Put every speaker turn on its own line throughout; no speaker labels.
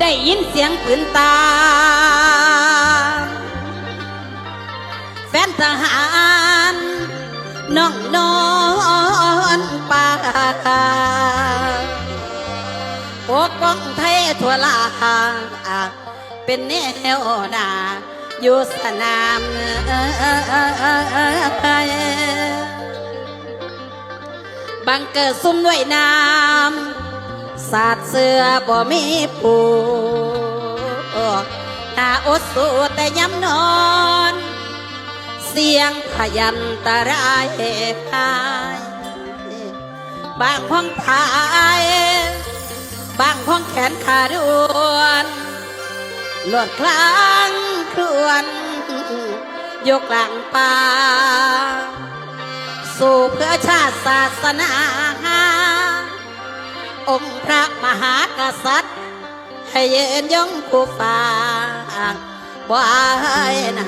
ได้ยินเสียงปืนตามแฟนทหารน้องนอนป่าปกป้องไทยทั่วลาเป็นแนวหนาอยู่สนามบังเกิดซุ่มด้วยน้ำ สาดเสือบ่มีปูหน้าอดสูแต่ย้ำนอน เสียงพยันตรายหายบางพ้องทายบางพ้องแขนขาดวนหลวดคลางครวนยกหลังป่า สู่เพื่อชาติศาสนา องค์พระมหากษัตริย์ ให้เยืนยงคู่ฟ้าบ่ายนา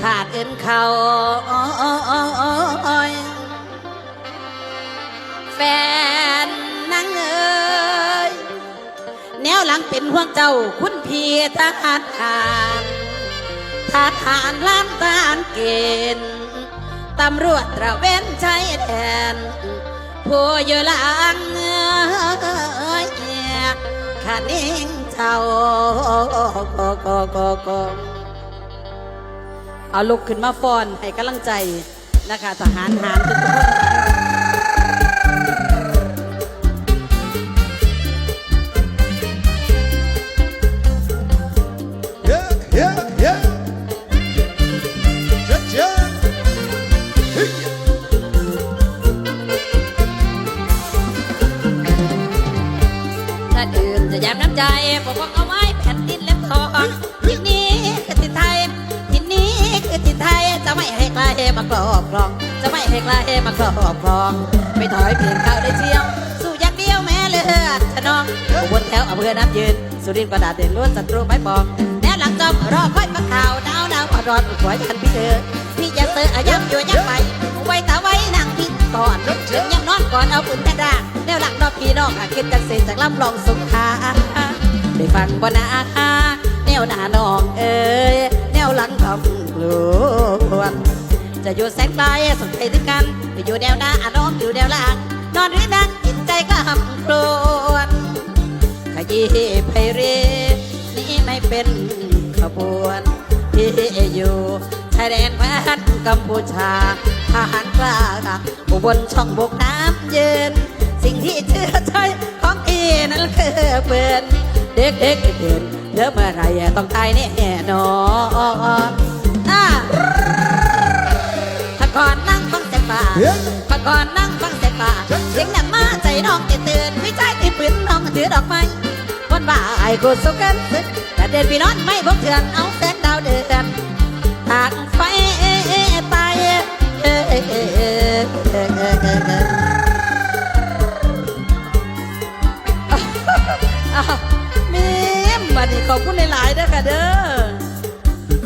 ชาติอื่นเขาแฟนนางเอ้ยแนวหลังเป็นห่วงเจ้าคุณพี่ทหารทานทหารล้านทหารเกณฑ์ตำรวจตระเวนชายแดนผู้อยู่หลังเขานิ่งเจ้าเอาลุกขึ้นมาฟ้อนให้กำลังใจนะคะทหารหารทุกคน ถ้าดื่มจะยามน้ำใจปกป้องเอาไว้แผ่นดินเล็บทองทิศนี้คือทิศไทยทิศนี้คือทิศไทยจะไม่ให้ใครมาครอบครอง จะไม่ให้ใครมาครอบครอง ไม่ถอยเพียงเข้าได้เชียว สู้อย่างเดียวแม้เลือดจะนองอุบนแถวอำเภอน้ำยืน สุรินทร์ประดาเด่นล้วนศัตรูไม่ปองแนวหลังจอมรอคอยประข่าวดาวดาวอรอดอุดหัวทันพี่เธอพี่จะเสืออาย้ำอยู่ย้ำไปไว้ตาไว้นั่งพิงก่อนลุกเชิงย้ำนอนก่อนเอาปืนแทงร่าง หลังนอกพี่น้องอาคิดจังเสจากลำลองสงขาได้ฟังบ่นาแนวหน้าน้องเอ้ยแนวหลังคำกลวนจะอยู่แสงไกลสนใจถึงกันไปอยู่แนวหน้าอะน้องอยู่แนวหลังนอนหรือนั่งจิตใจก็หำกลวนขยี้ไพเรนี่ไม่เป็นขบวนที่อยู่ชายแดนแคว้นกัมพูชาทหารกล้าอุบลช่องบกน้ำเย็น สิ่งที่เชื่อใจของพี่นั้นคือเปืนเด็กเด็กๆเด่นเธอเมื่อไหรต้องตายแน่นอนอะถ้าก่อนนั่งฟังเสียงป่า
เฮ้ย
พก่อนนั่งฟังเสียงป่าเสียงดังมาใจน้องจะตื่นไม่ใช่ที่ปืนน้องถือดอกไม้วันบ่ายกูสุกันสึกแต่เดินพี่นอนไม่พบเถื่อนเอาแสงดาวเดือนทางไฟ มีมบัดนี้ขอบคุณหลายๆเด้อค่ะเด้อ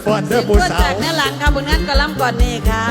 ฟอนเดอร์ปู
เสียง
สา
จาวกแน่หลังค่ะบนนั้นก็ล้ำก่อนนี่ค่ะ